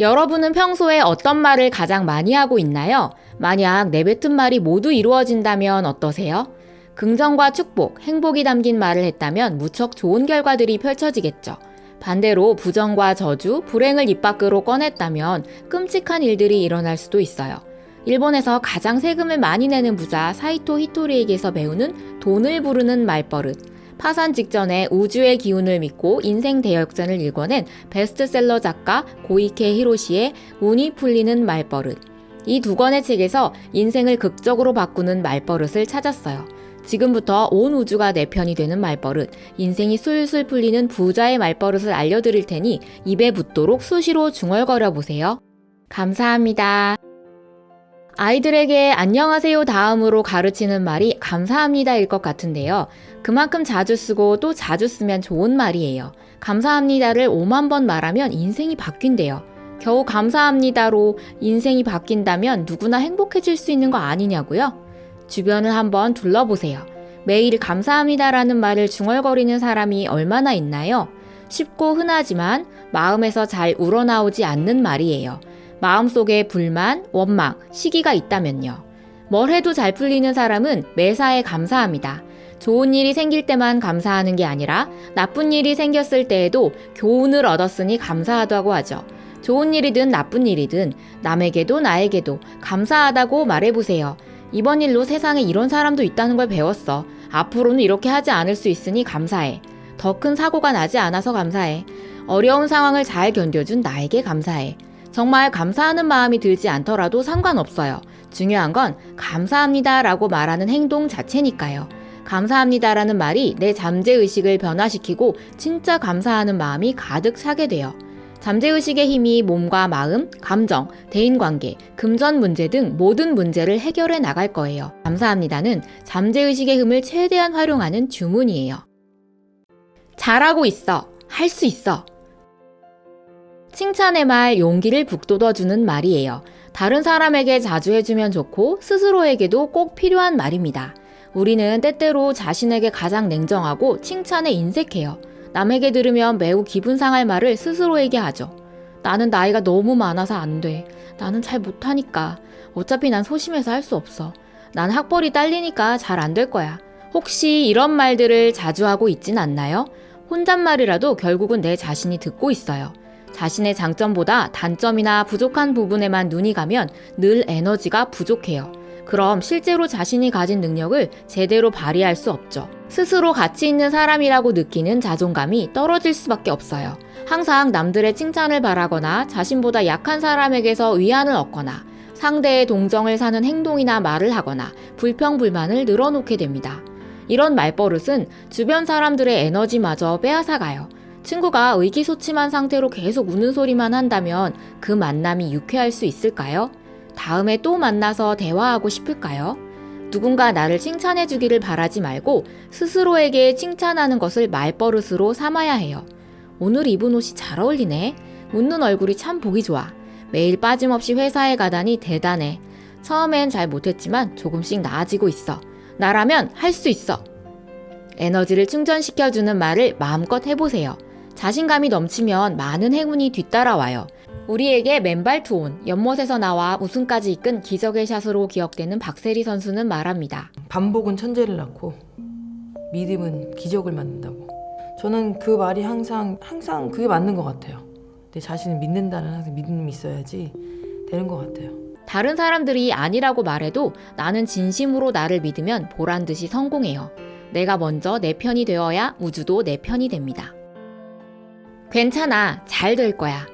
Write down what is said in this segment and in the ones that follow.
여러분은 평소에 어떤 말을 가장 많이 하고 있나요? 만약 내뱉은 말이 모두 이루어진다면 어떠세요? 긍정과 축복, 행복이 담긴 말을 했다면 무척 좋은 결과들이 펼쳐지겠죠. 반대로 부정과 저주, 불행을 입 밖으로 꺼냈다면 끔찍한 일들이 일어날 수도 있어요. 일본에서 가장 세금을 많이 내는 부자 사이토 히토리에게서 배우는 돈을 부르는 말버릇. 파산 직전에 우주의 기운을 믿고 인생 대역전을 읽어낸 베스트셀러 작가 고이케 히로시의 운이 풀리는 말버릇. 이 두 권의 책에서 인생을 극적으로 바꾸는 말버릇을 찾았어요. 지금부터 온 우주가 내 편이 되는 말버릇, 인생이 술술 풀리는 부자의 말버릇을 알려드릴 테니 입에 붙도록 수시로 중얼거려 보세요. 감사합니다. 아이들에게 안녕하세요 다음으로 가르치는 말이 감사합니다일 것 같은데요. 그만큼 자주 쓰고 또 자주 쓰면 좋은 말이에요. 감사합니다를 5만 번 말하면 인생이 바뀐대요. 겨우 감사합니다로 인생이 바뀐다면 누구나 행복해질 수 있는 거 아니냐고요? 주변을 한번 둘러보세요. 매일 감사합니다라는 말을 중얼거리는 사람이 얼마나 있나요? 쉽고 흔하지만 마음에서 잘 우러나오지 않는 말이에요. 마음속에 불만, 원망, 시기가 있다면요. 뭘 해도 잘 풀리는 사람은 매사에 감사합니다. 좋은 일이 생길 때만 감사하는 게 아니라 나쁜 일이 생겼을 때에도 교훈을 얻었으니 감사하다고 하죠. 좋은 일이든 나쁜 일이든 남에게도 나에게도 감사하다고 말해보세요. 이번 일로 세상에 이런 사람도 있다는 걸 배웠어. 앞으로는 이렇게 하지 않을 수 있으니 감사해. 더 큰 사고가 나지 않아서 감사해. 어려운 상황을 잘 견뎌준 나에게 감사해. 정말 감사하는 마음이 들지 않더라도 상관없어요. 중요한 건 감사합니다 라고 말하는 행동 자체니까요. 감사합니다 라는 말이 내 잠재의식을 변화시키고 진짜 감사하는 마음이 가득 차게 돼요. 잠재의식의 힘이 몸과 마음, 감정, 대인관계, 금전 문제 등 모든 문제를 해결해 나갈 거예요. 감사합니다는 잠재의식의 힘을 최대한 활용하는 주문이에요. 잘하고 있어. 할 수 있어. 칭찬의 말 용기를 북돋워주는 말이에요. 다른 사람에게 자주 해주면 좋고 스스로에게도 꼭 필요한 말입니다. 우리는 때때로 자신에게 가장 냉정하고 칭찬에 인색해요. 남에게 들으면 매우 기분 상할 말을 스스로에게 하죠. 나는 나이가 너무 많아서 안 돼. 나는 잘 못하니까. 어차피 난 소심해서 할 수 없어. 난 학벌이 딸리니까 잘 안 될 거야. 혹시 이런 말들을 자주 하고 있진 않나요? 혼잣말이라도 결국은 내 자신이 듣고 있어요. 자신의 장점보다 단점이나 부족한 부분에만 눈이 가면 늘 에너지가 부족해요. 그럼 실제로 자신이 가진 능력을 제대로 발휘할 수 없죠. 스스로 가치 있는 사람이라고 느끼는 자존감이 떨어질 수밖에 없어요. 항상 남들의 칭찬을 바라거나 자신보다 약한 사람에게서 위안을 얻거나 상대의 동정을 사는 행동이나 말을 하거나 불평불만을 늘어놓게 됩니다. 이런 말버릇은 주변 사람들의 에너지마저 빼앗아가요. 친구가 의기소침한 상태로 계속 우는 소리만 한다면 그 만남이 유쾌할 수 있을까요? 다음에 또 만나서 대화하고 싶을까요? 누군가 나를 칭찬해 주기를 바라지 말고 스스로에게 칭찬하는 것을 말버릇으로 삼아야 해요. 오늘 입은 옷이 잘 어울리네. 웃는 얼굴이 참 보기 좋아. 매일 빠짐없이 회사에 가다니 대단해. 처음엔 잘 못했지만 조금씩 나아지고 있어. 나라면 할 수 있어. 에너지를 충전시켜주는 말을 마음껏 해보세요. 자신감이 넘치면 많은 행운이 뒤따라와요. 우리에게 맨발 투혼, 연못에서 나와 우승까지 이끈 기적의 샷으로 기억되는 박세리 선수는 말합니다. 반복은 천재를 낳고 믿음은 기적을 만든다고. 저는 그 말이 항상 항상 그게 맞는 것 같아요. 내 자신을 믿는다는 항상 믿음이 있어야지 되는 것 같아요. 다른 사람들이 아니라고 말해도 나는 진심으로 나를 믿으면 보란 듯이 성공해요. 내가 먼저 내 편이 되어야 우주도 내 편이 됩니다. 괜찮아. 잘 될 거야.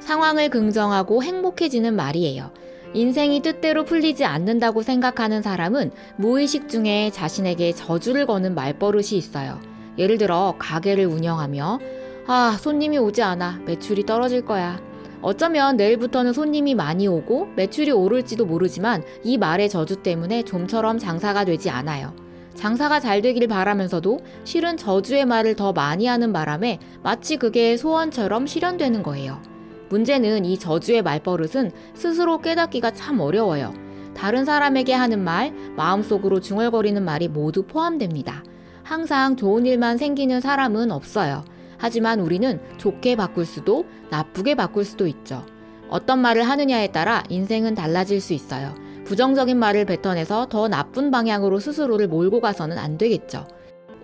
상황을 긍정하고 행복해지는 말이에요. 인생이 뜻대로 풀리지 않는다고 생각하는 사람은 무의식 중에 자신에게 저주를 거는 말버릇이 있어요. 예를 들어 가게를 운영하며 아, 손님이 오지 않아. 매출이 떨어질 거야. 어쩌면 내일부터는 손님이 많이 오고 매출이 오를지도 모르지만 이 말의 저주 때문에 좀처럼 장사가 되지 않아요. 장사가 잘 되길 바라면서도 실은 저주의 말을 더 많이 하는 바람에 마치 그게 소원처럼 실현되는 거예요. 문제는 이 저주의 말버릇은 스스로 깨닫기가 참 어려워요. 다른 사람에게 하는 말, 마음속으로 중얼거리는 말이 모두 포함됩니다. 항상 좋은 일만 생기는 사람은 없어요. 하지만 우리는 좋게 바꿀 수도 나쁘게 바꿀 수도 있죠. 어떤 말을 하느냐에 따라 인생은 달라질 수 있어요. 부정적인 말을 뱉어내서 더 나쁜 방향으로 스스로를 몰고 가서는 안 되겠죠.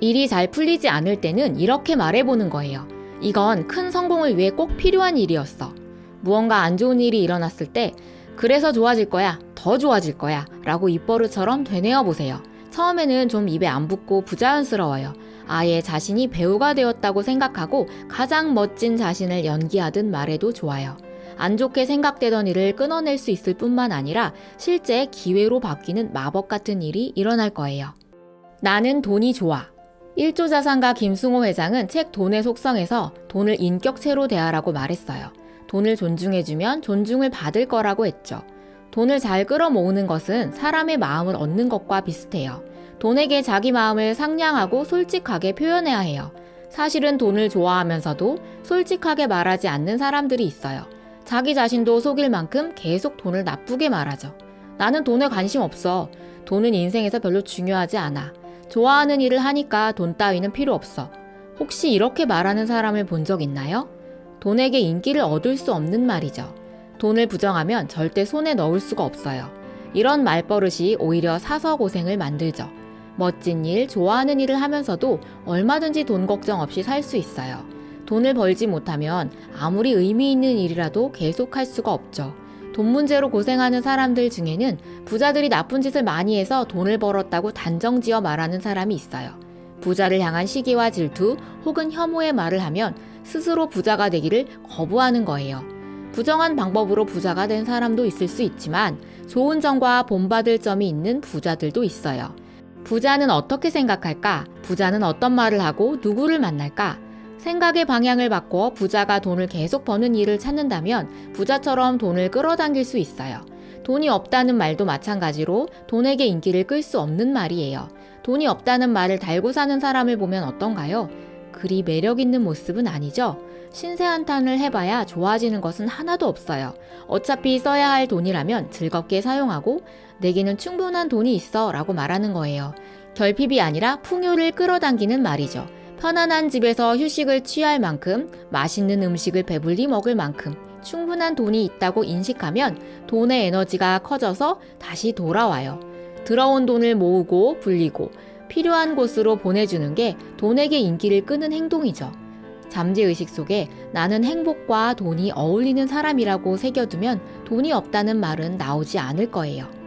일이 잘 풀리지 않을 때는 이렇게 말해보는 거예요. 이건 큰 성공을 위해 꼭 필요한 일이었어. 무언가 안 좋은 일이 일어났을 때, 그래서 좋아질 거야, 더 좋아질 거야, 라고 입버릇처럼 되뇌어 보세요. 처음에는 좀 입에 안 붙고 부자연스러워요. 아예 자신이 배우가 되었다고 생각하고 가장 멋진 자신을 연기하듯 말해도 좋아요. 안 좋게 생각되던 일을 끊어낼 수 있을 뿐만 아니라 실제 기회로 바뀌는 마법 같은 일이 일어날 거예요. 나는 돈이 좋아. 1조 자산가 김승호 회장은 책 돈의 속성에서 돈을 인격체로 대하라고 말했어요. 돈을 존중해주면 존중을 받을 거라고 했죠. 돈을 잘 끌어 모으는 것은 사람의 마음을 얻는 것과 비슷해요. 돈에게 자기 마음을 상냥하고 솔직하게 표현해야 해요. 사실은 돈을 좋아하면서도 솔직하게 말하지 않는 사람들이 있어요. 자기 자신도 속일 만큼 계속 돈을 나쁘게 말하죠. 나는 돈에 관심 없어. 돈은 인생에서 별로 중요하지 않아. 좋아하는 일을 하니까 돈 따위는 필요 없어. 혹시 이렇게 말하는 사람을 본 적 있나요? 돈에게 인기를 얻을 수 없는 말이죠. 돈을 부정하면 절대 손에 넣을 수가 없어요. 이런 말버릇이 오히려 사서 고생을 만들죠. 멋진 일, 좋아하는 일을 하면서도 얼마든지 돈 걱정 없이 살 수 있어요. 돈을 벌지 못하면 아무리 의미 있는 일이라도 계속할 수가 없죠. 돈 문제로 고생하는 사람들 중에는 부자들이 나쁜 짓을 많이 해서 돈을 벌었다고 단정 지어 말하는 사람이 있어요. 부자를 향한 시기와 질투 혹은 혐오의 말을 하면 스스로 부자가 되기를 거부하는 거예요. 부정한 방법으로 부자가 된 사람도 있을 수 있지만 좋은 점과 본받을 점이 있는 부자들도 있어요. 부자는 어떻게 생각할까? 부자는 어떤 말을 하고 누구를 만날까? 생각의 방향을 바꿔 부자가 돈을 계속 버는 일을 찾는다면 부자처럼 돈을 끌어당길 수 있어요. 돈이 없다는 말도 마찬가지로 돈에게 인기를 끌 수 없는 말이에요. 돈이 없다는 말을 달고 사는 사람을 보면 어떤가요? 그리 매력 있는 모습은 아니죠? 신세 한탄을 해봐야 좋아지는 것은 하나도 없어요. 어차피 써야 할 돈이라면 즐겁게 사용하고 내게는 충분한 돈이 있어 라고 말하는 거예요. 결핍이 아니라 풍요를 끌어당기는 말이죠. 편안한 집에서 휴식을 취할 만큼 맛있는 음식을 배불리 먹을 만큼 충분한 돈이 있다고 인식하면 돈의 에너지가 커져서 다시 돌아와요. 들어온 돈을 모으고 불리고 필요한 곳으로 보내주는 게 돈에게 인기를 끄는 행동이죠. 잠재의식 속에 나는 행복과 돈이 어울리는 사람이라고 새겨두면 돈이 없다는 말은 나오지 않을 거예요.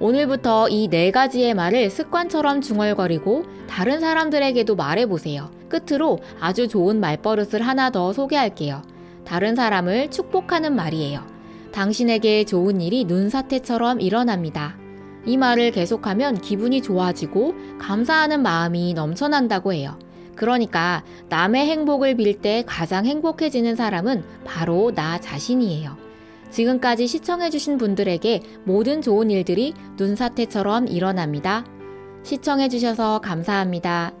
오늘부터 이 네 가지의 말을 습관처럼 중얼거리고 다른 사람들에게도 말해보세요. 끝으로 아주 좋은 말버릇을 하나 더 소개할게요. 다른 사람을 축복하는 말이에요. 당신에게 좋은 일이 눈사태처럼 일어납니다. 이 말을 계속하면 기분이 좋아지고 감사하는 마음이 넘쳐난다고 해요. 그러니까 남의 행복을 빌 때 가장 행복해지는 사람은 바로 나 자신이에요. 지금까지 시청해주신 분들에게 모든 좋은 일들이 눈사태처럼 일어납니다. 시청해주셔서 감사합니다.